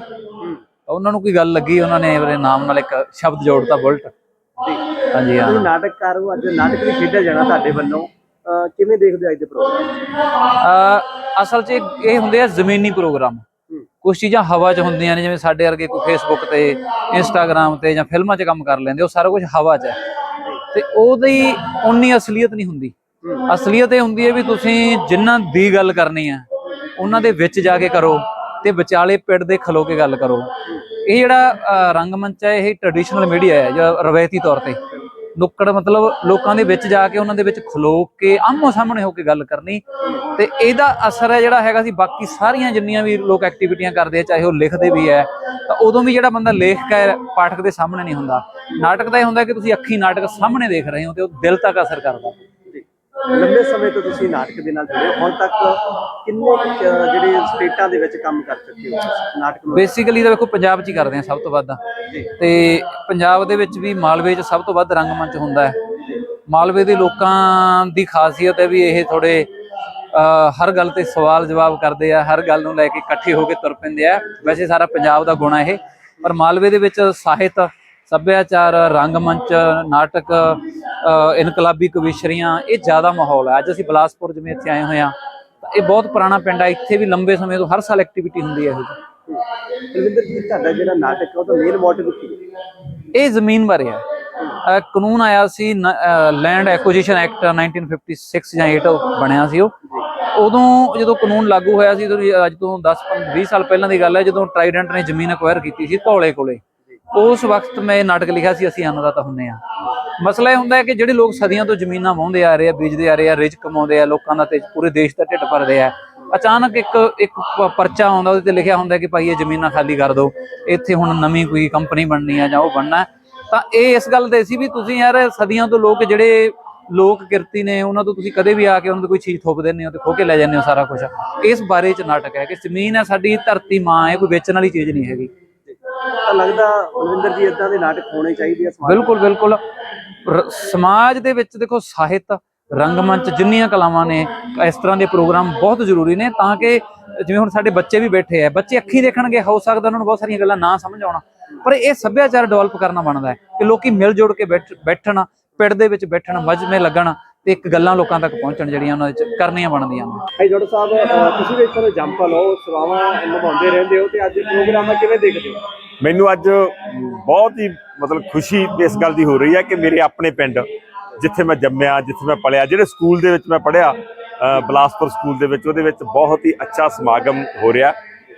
ਉਹਨਾਂ ਨੂੰ ਕੋਈ ਗੱਲ ਲੱਗੀ ਉਹਨਾਂ ਨੇ ਮੇਰੇ ਨਾਮ ਨਾਲ ਇੱਕ ਸ਼ਬਦ ਜੋੜਤਾ ਬੁਲਟ। ਹਾਂਜੀ ਹਾਂ। ਨਾਟਕਕਾਰ ਹੋ ਅੱਜ ਨਾਟਕ ਵੀ ਖੇਡਿਆ ਜਾਣਾ ਤੁਹਾਡੇ ਵੱਲੋਂ। ਕਿਵੇਂ ਦੇਖਦੇ ਅੱਜ ਦੇ ਪ੍ਰੋਗਰਾਮ? ਅਸਲ 'ਚ ਇਹ- ਇਹ ਹੁੰਦੇ ਆ ਜ਼ਮੀਨੀ ਪ੍ਰੋਗਰਾਮ। ਕੁਝ ਚੀਜ਼ਾਂ ਹਵਾ 'ਚ ਹੁੰਦੀਆਂ ਨੇ ਜਿਵੇਂ ਸਾਡੇ ਵਰਗੇ ਕੋਈ ਫੇਸਬੁੱਕ ਤੇ ਇੰਸਟਾਗ੍ਰam ਤੇ ਜਾਂ ਫਿਲਮਾਂ 'ਚ ਕੰਮ ਕਰ ਲੈਂਦੇ ਉਹ ਸਾਰਾ ਕੁਝ ਹਵਾ 'ਚ ਹੈ। ਤੇ ਉਹਦੀ ਉਨੀ ਅਸਲੀਅਤ ਨਹੀਂ ਹੁੰਦੀ। ਅਸਲੀਅਤ ਇਹ ਹੁੰਦੀ ਹੈ ਵੀ ਤੁਸੀਂ ਜਿਨ੍ਹਾਂ ਦੀ ਗੱਲ ਕਰਨੀ ਹੈ ਉਹਨਾਂ ਦੇ ਵਿੱਚ ਜਾ ਕੇ ਕਰੋ ਤੇ ਵਿਚਾਲੇ ਪਿੰਡ ਦੇ ਖਲੋ ਕੇ ਗੱਲ ਕਰੋ। ਇਹ ਜਿਹੜਾ ਅਹ, ਰੰਗਮੰਚ ਹੈ ਇਹ ਟ੍ਰੈਡੀਸ਼ਨਲ ਮੀਡੀਆ ਹੈ ਜਾਂ ਰਵਾਇਤੀ ਤੌਰ ਤੇ। ਨੁੱਕੜ ਮਤਲਬ ਲੋਕਾਂ ਦੇ ਵਿੱਚ ਜਾ ਕੇ ਉਹਨਾਂ ਦੇ ਵਿੱਚ ਖਲੋ ਕੇ ਆਮੋ ਸਾਹਮਣੇ ਹੋ ਕੇ ਗੱਲ ਕਰਨੀ ਤੇ ਇਹਦਾ ਅਸਰ ਹੈ ਜਿਹੜਾ ਹੈਗਾ ਸੀ ਬਾਕੀ ਸਾਰੀਆਂ ਜਿੰਨੀਆਂ ਵੀ ਲੋਕ ਐਕਟੀਵਿਟੀਆਂ ਕਰਦੇ ਆ ਚਾਹੇ ਉਹ ਲਿਖਦੇ ਵੀ ਹੈ ਤਾਂ ਉਦੋਂ ਵੀ ਜਿਹੜਾ ਬੰਦਾ ਲੇਖਕ ਹੈ ਪਾਠਕ ਦੇ ਸਾਹਮਣੇ ਨਹੀਂ ਹੁੰਦਾ। ਨਾਟਕ ਦਾ ਇਹ ਹੁੰਦਾ ਕਿ ਤੁਸੀਂ ਅੱਖੀ ਨਾਟਕ ਸਾਹਮਣੇ ਦੇਖ ਰਹੇ ਹੋ ਤੇ ਉਹ ਦਿਲ ਤੱਕ ਅਸਰ ਕਰਦਾ। ਲੰਬੇ ਸਮੇਂ ਤੋਂ ਤੁਸੀਂ ਨਾਟਕ ਦੇ ਨਾਲ ਜੁੜੇ ਹੋ। ਹੁਣ ਤੱਕ ਕਿੰਨੇ ਕੁ, ਅਹ, ਜਿਹੜੇ ਸਟੇਟਾਂ ਦੇ ਵਿੱਚ ਕੰਮ ਕਰ ਚੁੱਕੇ ਹੋ ਨਾਟਕ ਨੂੰ ਬੇਸਿਕਲੀ ਤਾਂ ਵੇਖੋ ਪੰਜਾਬ 'ਚ ਹੀ ਕਰਦੇ ਆ ਸਭ ਤੋਂ ਵੱਧ। ਤੇ ਪੰਜਾਬ ਦੇ ਵਿੱਚ ਵੀ ਮਾਲਵੇ 'ਚ ਸਭ ਤੋਂ ਵੱਧ ਰੰਗਮੰਚ ਹੁੰਦਾ ਹੈ। ਮਾਲਵੇ ਦੇ ਲੋਕਾਂ ਦੀ ਖਾਸੀਅਤ ਹੈ ਵੀ ਇਹ ਥੋੜੇ ਹਰ ਗੱਲ ਤੇ ਸਵਾਲ ਜਵਾਬ ਕਰਦੇ ਆ ਹਰ ਗੱਲ ਨੂੰ ਲੈ ਕੇ ਇਕੱਠੇ ਹੋ ਕੇ ਤੁਰ ਪੈਂਦੇ ਆ। ਵੈਸੇ ਸਾਰਾ ਪੰਜਾਬ ਦਾ ਗੁਣਾ ਇਹ। ਪਰ ਮਾਲਵੇ ਦੇ ਵਿੱਚ ਸਾਹਿਤ ਸੱਭਿਆਚਾਰ ਰੰਗਮੰਚ ਨਾਟਕ ਅ, ਇਨਕਲਾਬੀ ਕਵਿਸ਼ਰੀਆਂ ਇਹ ਜ਼ਿਆਦਾ ਮਾਹੌਲ ਹੈ। ਅੱਜ ਅਸੀਂ ਬਲਾਸਪੁਰ ਜਿਵੇਂ ਇੱਥੇ ਆਏ ਹੋਏ ਆ ਤਾਂ ਇਹ ਬਹੁਤ ਪੁਰਾਣਾ ਪਿੰਡ ਹੈ। ਇੱਥੇ ਵੀ ਲੰਬੇ ਸਮੇਂ ਤੋਂ ਹਰ ਸਾਲ ਐਕਟੀਵਿਟੀ ਹੁੰਦੀ ਹੈ ਇਹੋ ਜਿਹੀ। ਰਵਿੰਦਰ ਜੀ ਤੁਹਾਡਾ ਜਿਹੜਾ ਨਾਟਕ ਹੈ ਉਹਦਾ ਮੇਨ ਮੋਟਿਵ ਕੀ ਹੈ ਇਹ ਜ਼ਮੀਨ ਬਾਰੇ ਹੈ। ਕਾਨੂੰਨ ਆਇਆ ਸੀ ਲੈਂਡ ਐਕੁਜੀਸ਼ਨ ਐਕਟ 1956 ਜਾਂ 8 ਬਣਿਆ ਸੀ ਉਹ। ਉਦੋਂ ਜਦੋਂ ਕਾਨੂੰਨ ਲਾਗੂ ਹੋਇਆ ਸੀ ਅੱਜ ਤੋਂ 10 20 ਸਾਲ ਪਹਿਲਾਂ ਦੀ ਗੱਲ ਹੈ ਜਦੋਂ ਟਰਾਈਡੈਂਟ ਨੇ ਜ਼ਮੀਨ ਅਕਵਾਇਰ ਕੀਤੀ ਸੀ ਧੌਲੇ ਕੋਲੇ। ਉਸ ਵਕਤ ਮੈਂ ਇਹ ਨਾਟਕ ਲਿਖਿਆ ਸੀ, ਅਸੀਂ ਅੰਨਦਾਤਾ ਹੁੰਨੇ ਆ ਮਸਲਾ ਇਹ ਹੁੰਦਾ ਹੈ ਕਿ ਜਿਹੜੇ ਲੋਕ ਸਦੀਆਂ ਤੋਂ ਜ਼ਮੀਨਾਂ ਵਾਹੁੰਦੇ ਆ ਰਹੇ ਆ, ਬੀਜਦੇ ਆ ਰਹੇ ਆ ਰਿਜ ਕਮਾਉਂਦੇ ਆ, ਲੋਕਾਂ ਦਾ ਤੇ ਪੂਰੇ ਦੇਸ਼ ਦਾ ਢਿੱਡ ਭਰਦੇ ਆ, ਅਚਾਨਕ ਇੱਕ ਇੱਕ ਪਰਚਾ ਆਉਂਦਾ, ਉਹਦੇ ਤੇ ਲਿਖਿਆ ਹੁੰਦਾ ਕਿ ਭਾਈ ਇਹ ਜ਼ਮੀਨਾਂ ਖਾਲੀ ਕਰ ਦਿਓ, ਇੱਥੇ ਹੁਣ ਨਵੀਂ ਕੋਈ ਕੰਪਨੀ ਬਣਨੀ ਆ ਜਾਂ ਉਹ ਬਣਨਾ ਤਾਂ ਇਹ ਇਸ ਗੱਲ ਦੇ ਸੀ ਵੀ ਤੁਸੀਂ ਯਾਰ ਸਦੀਆਂ ਤੋਂ ਲੋਕ ਜਿਹੜੇ ਲੋਕ ਕਿਰਤੀ ਨੇ, ਉਹਨਾਂ ਤੋਂ ਤੁਸੀਂ ਕਦੇ ਵੀ ਆ ਕੇ ਉਹਨਾਂ ਦੀ ਕੋਈ ਚੀਜ਼ ਥੋਪ ਦਿੰਦੇ ਹੋ ਤੇ ਖੋ ਕੇ ਲੈ ਜਾਂਦੇ ਹੋ ਸਾਰਾ ਕੁਝ ਇਸ ਬਾਰੇ ਚ ਨਾਟਕ ਹੈ ਕਿ ਜ਼ਮੀਨ ਹੈ ਸਾਡੀ, ਧਰਤੀ ਮਾਂ ਹੈ, ਕੋਈ ਵੇਚਣ ਵਾਲੀ ਚੀਜ਼ ਨਹੀਂ ਹੈਗੀ। ਤਾਂ ਲੱਗਦਾ ਰਵਿੰਦਰ ਜੀ ਇਦਾਂ ਦੇ ਨਾਟਕ ਹੋਣੇ ਚਾਹੀਦੇ ਆ ਸਮਾਜ ਬਿਲਕੁਲ ਬਿਲਕੁਲ। ਸਮਾਜ ਦੇ ਵਿੱਚ ਦੇਖੋ, ਸਾਹਿਤ, ਰੰਗਮੰਚ ਜਿੰਨੀਆਂ ਕਲਾਵਾਂ ਨੇ, ਇਸ ਤਰ੍ਹਾਂ ਦੇ ਪ੍ਰੋਗਰਾਮ ਬਹੁਤ ਜ਼ਰੂਰੀ ਨੇ ਤਾਂ ਕਿ ਜਿਵੇਂ ਹੁਣ ਸਾਡੇ ਬੱਚੇ ਵੀ ਬੈਠੇ ਆ, ਬੱਚੇ ਅੱਖੀ ਦੇਖਣਗੇ, ਹੋ ਸਕਦਾ ਉਹਨਾਂ ਨੂੰ ਬਹੁਤ ਸਾਰੀਆਂ ਗੱਲਾਂ ਨਾ ਸਮਝ ਆਉਣਾ। ਪਰ ਇਹ ਸੱਭਿਆਚਾਰ ਡਿਵੈਲਪ ਕਰਨਾ ਬਣਦਾ ਹੈ ਕਿ ਲੋਕੀ ਮਿਲ ਜੁਲ ਕੇ ਬੈਠ- ਬੈਠਣ ਪਿੰਡ ਦੇ ਵਿੱਚ ਬੈਠਣ ਮਜਮੇ ਲੱਗਣ ਤੇ ਇੱਕ ਗੱਲਾਂ ਲੋਕਾਂ ਤੱਕ ਪਹੁੰਚਣ ਜਿਹੜੀਆਂ ਉਹਨਾਂ ਵਿੱਚ ਕਰਨੀਆਂ ਬਣਦੀਆਂ ਨੇ। ਭਾਈ ਜੋੜ ਸਾਹਿਬ ਤੁਸੀਂ ਵੀ ਇੱਥੋਂ ਦੇ ਜੰਪਲ ਹੋ ਸੇਵਾਵਾਂ ਨਿਭਾਉਂਦੇ ਰਹਿੰਦੇ ਹੋ ਤੇ ਅੱਜ ਪ੍ਰੋਗਰਾਮ ਕਿਵੇਂ ਦੇਖਦੇ ਹੋ? ਮੈਨੂੰ ਅੱਜ ਬਹੁਤ ਹੀ ਮਤਲਬ ਖੁਸ਼ੀ ਇਸ ਗੱਲ ਦੀ ਹੋ ਰਹੀ ਹੈ ਕਿ ਮੇਰੇ ਆਪਣੇ ਪਿੰਡ ਜਿੱਥੇ ਮੈਂ ਜੰਮਿਆ ਜਿੱਥੇ ਮੈਂ ਪਲਿਆ ਜਿਹੜੇ ਸਕੂਲ ਦੇ ਵਿੱਚ ਮੈਂ ਪੜਿਆ ਬਲਾਸਪੁਰ ਸਕੂਲ ਦੇ ਵਿੱਚ ਉਹਦੇ ਵਿੱਚ ਬਹੁਤ ਹੀ ਅੱਛਾ ਸਮਾਗਮ ਹੋ ਰਿਹਾ।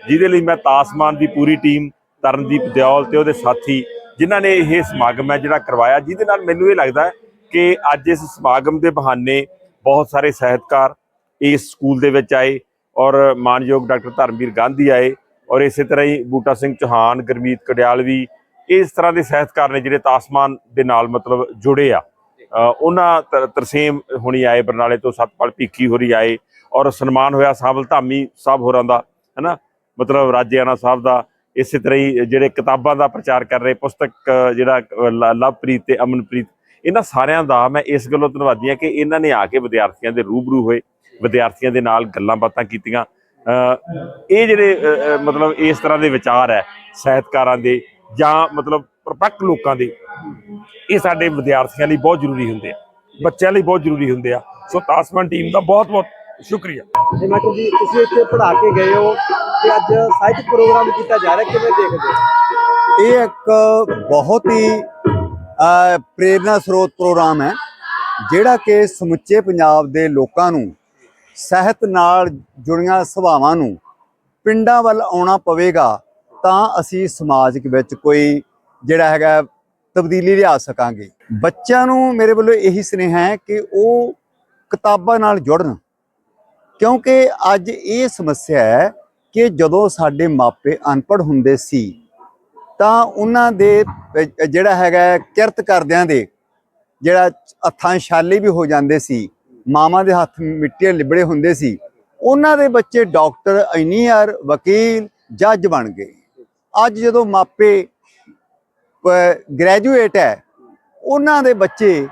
ਜਿਹਦੇ ਲਈ ਮੈਂ ਤਾਸਮਾਨ ਦੀ ਪੂਰੀ ਟੀਮ ਤਰਨਦੀਪ ਦਿਓਲ ਤੇ ਉਹਦੇ ਸਾਥੀ ਜਿਨ੍ਹਾਂ ਨੇ ਇਹ ਸਮਾਗਮ ਹੈ ਜਿਹੜਾ ਕਰਵਾਇਆ, ਜਿਹਦੇ ਨਾਲ ਮੈਨੂੰ ਇਹ ਲੱਗਦਾ ਕਿ ਅੱਜ ਇਸ ਸਮਾਗਮ ਦੇ ਬਹਾਨੇ ਬਹੁਤ ਸਾਰੇ ਸਾਹਿਤਕਾਰ ਇਸ ਸਕੂਲ ਦੇ ਵਿੱਚ ਆਏ ਔਰ ਮਾਨਯੋਗ ਡਾਕਟਰ ਧਰਮਵੀਰ ਗਾਂਧੀ ਆਏ ਔਰ ਇਸੇ ਤਰ੍ਹਾਂ ਹੀ ਬੂਟਾ ਸਿੰਘ ਚੌਹਾਨ, ਗੁਰਮੀਤ ਕੜਿਆਲਵੀ ਇਸ ਤਰ੍ਹਾਂ ਦੇ ਸਾਹਿਤਕਾਰ ਨੇ ਜਿਹੜੇ ਤਾਸਮਾਨ ਦੇ ਨਾਲ ਮਤਲਬ ਜੁੜੇ ਆ। ਉਹਨਾਂ ਤ- ਤਰਸੇਮ ਹੁਣੀ ਆਏ, ਬਰਨਾਲੇ ਤੋਂ ਸਤਪਾਲ ਭੀਖੀ ਹੋਰੀ ਆਏ ਔਰ ਸਨਮਾਨ ਹੋਇਆ ਸਾਬਲ ਧਾਮੀ ਸਾਹਿਬ ਹੋਰਾਂ ਦਾ, ਹੈਨਾ? ਮਤਲਬ ਰਾਜਿਆਣਾ ਸਾਹਿਬ ਦਾ ਇਸੇ ਤਰ੍ਹਾਂ ਹੀ ਜਿਹੜੇ ਕਿਤਾਬਾਂ ਦਾ ਪ੍ਰਚਾਰ ਕਰ ਰਹੇ, ਪੁਸਤਕ ਜਿਹੜਾ ਲ- ਲਵਪ੍ਰੀਤ ਤੇ ਅਮਨਪ੍ਰੀਤ, ਇਹਨਾਂ ਸਾਰਿਆਂ ਦਾ ਮੈਂ ਇਸ ਗੱਲੋਂ ਧੰਨਵਾਦੀ ਹਾਂ ਕਿ ਇਹਨਾਂ ਨੇ ਆ ਕੇ ਵਿਦਿਆਰਥੀਆਂ ਦੇ ਰੂਬਰੂ ਹੋਏ, ਵਿਦਿਆਰਥੀਆਂ ਦੇ ਨਾਲ ਗੱਲਾਂ ਬਾਤਾਂ ਕੀਤੀਆਂ। ਇਹ ਜਿਹੜੇ ਮਤਲਬ ਇਸ ਤਰ੍ਹਾਂ ਦੇ ਵਿਚਾਰ ਹੈ, ਸਾਹਿਤਕਾਰਾਂ ਦੇ ਜਾਂ ਮਤਲਬ ਪ੍ਰਪੱਕ ਲੋਕਾਂ ਦੇ, ਇਹ ਸਾਡੇ ਵਿਦਿਆਰਥੀਆਂ ਲਈ ਬਹੁਤ ਜ਼ਰੂਰੀ ਹੁੰਦੇ ਆ, ਬੱਚਿਆਂ ਲਈ ਬਹੁਤ ਜ਼ਰੂਰੀ ਹੁੰਦੇ ਆ। ਸੋ ਤਾਸਮਾਨ ਟੀਮ ਦਾ ਬਹੁਤ ਬਹੁਤ ਸ਼ੁਕਰੀਆ। ਤੇ ਮੈਡਮ ਜੀ, ਤੁਸੀਂ ਇੱਥੇ ਪੜ੍ਹਾ ਕੇ ਗਏ ਹੋ ਤੇ ਅੱਜ ਸਾਹਿਤਕ ਪ੍ਰੋਗਰਾਮ ਕੀਤਾ ਜਾ ਰਿਹਾ ਕਿਵੇਂ ਦੇਖਦੇ ਹੋ? ਇਹ ਇੱਕ ਬਹੁਤ ਹੀ ਅਹ, ਪ੍ਰੇਰਨਾ ਸਰੋਤ ਪ੍ਰੋਗਰਾਮ ਹੈ ਜਿਹੜਾ ਕਿ ਸਮੁੱਚੇ ਪੰਜਾਬ ਦੇ ਲੋਕਾਂ ਨੂੰ ਸਿਹਤ ਨਾਲ ਜੁੜੀਆਂ ਸੁਭਾਵਾਂ ਨੂੰ ਪਿੰਡਾਂ ਵੱਲ ਆਉਣਾ ਪਵੇਗਾ ਤਾਂ ਅਸੀਂ ਸਮਾਜ ਵਿੱਚ ਕੋਈ ਜਿਹੜਾ ਹੈਗਾ ਤਬਦੀਲੀ ਲਿਆ ਸਕਾਂਗੇ। ਬੱਚਿਆਂ ਨੂੰ ਮੇਰੇ ਵੱਲੋਂ ਇਹੀ ਸੁਨੇਹਾ ਹੈ ਕਿ ਉਹ ਕਿਤਾਬਾਂ ਨਾਲ ਜੁੜਨ ਕਿਉਂਕਿ ਅੱਜ ਇਹ ਸਮੱਸਿਆ ਹੈ ਕਿ ਜਦੋਂ ਸਾਡੇ ਮਾਪੇ ਅਨਪੜ੍ਹ ਹੁੰਦੇ ਸੀ, ਤਾਂ ਉਹਨਾਂ ਦੇ ਜਿਹੜਾ ਹੈਗਾ ਕਿਰਤ ਕਰਦਿਆਂ ਦੇ ਜਿਹੜਾ ਹੱਥਾਂ ਛਾਲੇ ਵੀ ਹੋ ਜਾਂਦੇ ਸੀ, ਮਾਵਾਂ ਦੇ ਹੱਥ ਮਿੱਟੀਆਂ ਲਿਬੜੇ ਹੁੰਦੇ ਸੀ, ਉਹਨਾਂ ਦੇ ਬੱਚੇ ਡਾਕਟਰ ਇੰਜੀਨੀਅਰ, ਵਕੀਲ, ਜੱਜ ਬਣ ਗਏ। ਅੱਜ ਜਦੋਂ ਮਾਪੇ ਗ੍ਰੈਜੂਏਟ ਹੈ, ਉਹਨਾਂ ਦੇ ਬੱਚੇ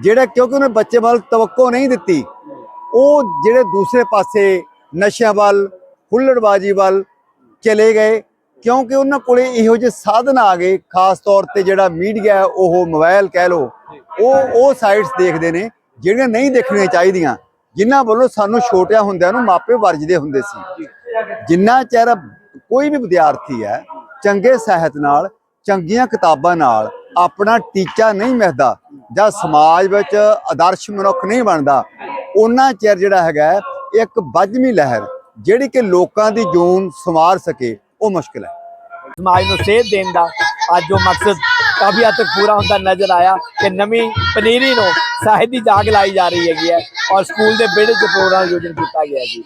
ਜਿਹੜਾ ਕਿਉਂਕਿ ਉਹਨਾਂ ਬੱਚੇ ਵੱਲ ਤਵੱਕੋ ਨਹੀਂ ਦਿੱਤੀ, ਉਹ ਜਿਹੜੇ ਦੂਸਰੇ ਪਾਸੇ ਨਸ਼ਿਆਂ ਵੱਲ ਹੁੱਲੜਬਾਜੀ ਵੱਲ ਚਲੇ ਗਏ, ਕਿਉਂਕਿ ਉਹਨਾਂ ਕੋਲੇ ਇਹੋ ਜਿਹੇ ਸਾਧਨ ਆ ਗਏ, ਖਾਸ ਤੌਰ ਤੇ ਜਿਹੜਾ ਮੀਡੀਆ ਉਹ ਮੋਬਾਈਲ ਕਹਿ ਲੋ ਉਹ ਉਹ ਸਾਈਟਸ ਦੇਖਦੇ ਨੇ, ਜਿਹੜੀਆਂ ਨਹੀਂ ਦੇਖਣੀਆਂ ਚਾਹੀਦੀਆਂ, ਜਿਨ੍ਹਾਂ ਵੱਲੋਂ ਸਾਨੂੰ ਛੋਟਿਆਂ ਹੁੰਦਿਆਂ ਨੂੰ ਮਾਪੇ ਵਰਜਦੇ ਹੁੰਦੇ ਸੀ। ਜਿੰਨਾ ਚਿਰ ਕੋਈ ਵੀ ਵਿਦਿਆਰਥੀ ਹੈ, ਚੰਗੇ ਸਾਹਿਤ ਨਾਲ, ਚੰਗੀਆਂ ਕਿਤਾਬਾਂ ਨਾਲ ਆਪਣਾ ਟੀਚਾ ਨਹੀਂ ਮਿਲਦਾ ਜਾਂ ਸਮਾਜ ਵਿੱਚ ਆਦਰਸ਼ ਮਨੁੱਖ ਨਹੀਂ ਬਣਦਾ, ਉਹਨਾਂ ਚਿਰ ਜਿਹੜਾ ਹੈਗਾ, ਇੱਕ ਵੱਜਵੀਂ ਲਹਿਰ ਜਿਹੜੀ ਕਿ ਲੋਕਾਂ ਦੀ ਜੂਨ ਸੰਵਾਰ ਸਕੇ ਉਹ ਮੁਸ਼ਕਿਲ ਹੈ। ਸਮਾਜ ਨੂੰ ਸੇਧ ਦੇਣ ਦਾ ਅੱਜ ਉਹ ਮਕਸਦ ਕਾਫੀ ਹੱਦ ਤੱਕ ਪੂਰਾ ਹੁੰਦਾ ਨਜ਼ਰ ਆਇਆ ਕਿ ਨਵੀਂ ਪਨੀਰੀ ਨੂੰ ਸਾਹਿਤ ਦੀ ਜਾਗ ਲਾਈ ਜਾ ਰਹੀ ਹੈਗੀ ਹੈ ਔਰ ਸਕੂਲ ਦੇ ਵਿਹੜੇ 'ਚ ਪ੍ਰੋਗਰਾਮ ਆਯੋਜਨ ਕੀਤਾ ਗਿਆ ਜੀ।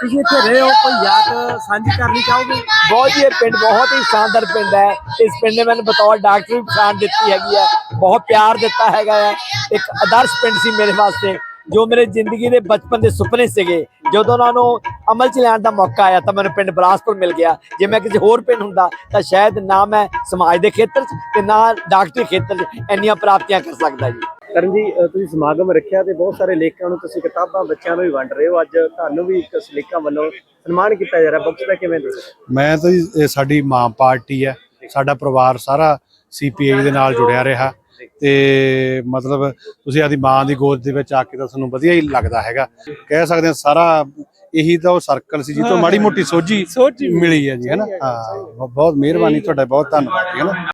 ਤੁਸੀਂ ਇੱਥੇ ਰਹੇ ਹੋ ਕੋਈ ਯਾਦ ਸਾਂਝੀ ਕਰਨੀ ਚਾਹੋਗੇ? ਬਹੁਤ ਹੀ ਇਹ ਪਿੰਡ ਬਹੁਤ ਹੀ ਸ਼ਾਨਦਾਰ ਪਿੰਡ ਹੈ। ਇਸ ਪਿੰਡ ਨੇ ਮੈਨੂੰ ਬਤੌਰ ਡਾਕਟਰ ਵੀ ਪਛਾਣ ਦਿੱਤੀ ਹੈਗੀ ਹੈ। ਬਹੁਤ ਪਿਆਰ ਦਿੱਤਾ ਹੈਗਾ ਹੈ। ਇੱਕ ਆਦਰਸ਼ ਪਿੰਡ ਸੀ ਮੇਰੇ ਵਾਸਤੇ। ਜੋ ਮੇਰੇ ਜ਼ਿੰਦਗੀ ਦੇ ਬਚਪਨ ਦੇ ਸੁਪਨੇ ਸੀਗੇ ਜਦੋਂ ਉਹਨਾਂ ਨੂੰ ਅਮਲ ਚ ਲਿਆਉਣ ਦਾ ਮੌਕਾ ਆਇਆ ਤਾਂ ਮੈਨੂੰ ਪਿੰਡ ਬਲਾਸਪੁਰ ਮਿਲ ਗਿਆ। ਜੇ ਮੈਂ ਕਿਸੇ ਹੋਰ ਪਿੰਡ ਹੁੰਦਾ ਤਾਂ ਸ਼ਾਇਦ ਨਾ ਮੈਂ ਸਮਾਜ ਦੇ ਖੇਤਰ 'ਚ ਤੇ ਨਾ ਡਾਕਟਰੀ ਖੇਤਰ 'ਚ ਇੰਨੀਆਂ ਪ੍ਰਾਪਤੀਆਂ ਕਰ ਸਕਦਾ ਜੀ। ਕਰਨ ਜੀ ਤੁਸੀਂ ਸਮਾਗਮ ਰੱਖਿਆ ਤੇ ਬਹੁਤ ਸਾਰੇ ਲੇਖਕਾਂ ਨੂੰ ਤੁਸੀਂ ਕਿਤਾਬਾਂ ਬੱਚਿਆਂ ਨੂੰ ਵੀ ਵੰਡ ਰਹੇ ਹੋ। ਅੱਜ ਤੁਹਾਨੂੰ ਵੀ ਇੱਕ ਲੇਖਕਾਂ ਵੱਲੋਂ ਸਨਮਾਨ ਕੀਤਾ ਜਾ ਰਿਹਾ। ਬਖਸ਼ ਦਾ ਕਿਵੇਂ ਦੱਸੋ ਮੈਂ ਤਾਂ ਸਾਡੀ ਮਾਂ ਪਾਰਟੀ ਹੈ। ਸਾਡਾ ਪਰਿਵਾਰ ਸਾਰਾ ਸੀਪੀਆਈ ਦੇ ਨਾਲ ਜੁੜਿਆ ਰਿਹਾ। ਤੇ ਮਤਲਬ ਤੁਸੀਂ ਆਦੀ ਮਾਂ ਦੀ ਗੋਦ ਦੇ ਵਿੱਚ ਆ ਕੇ ਤਾਂ ਤੁਹਾਨੂੰ ਵਧੀਆ ਹੀ ਲੱਗਦਾ ਹੈਗਾ। ਕਹਿ ਸਕਦੇ ਹਾਂ ਸਾਰਾ ਇਹੀ ਤਾਂ ਉਹ ਸਰਕਲ ਸੀ ਜਿੱਥੋਂ ਮਾੜੀ ਮੋਟੀ ਸੋਝੀ ਮਿਲੀ। ਹੈ ਜੀ ਹੈਨਾ ਹਾਂ ਬਹੁਤ ਮਿਹਰਬਾਨੀ ਤੁਹਾਡਾ ਬਹੁਤ ਧੰਨਵਾਦ ਜੀ ਹੈਨਾ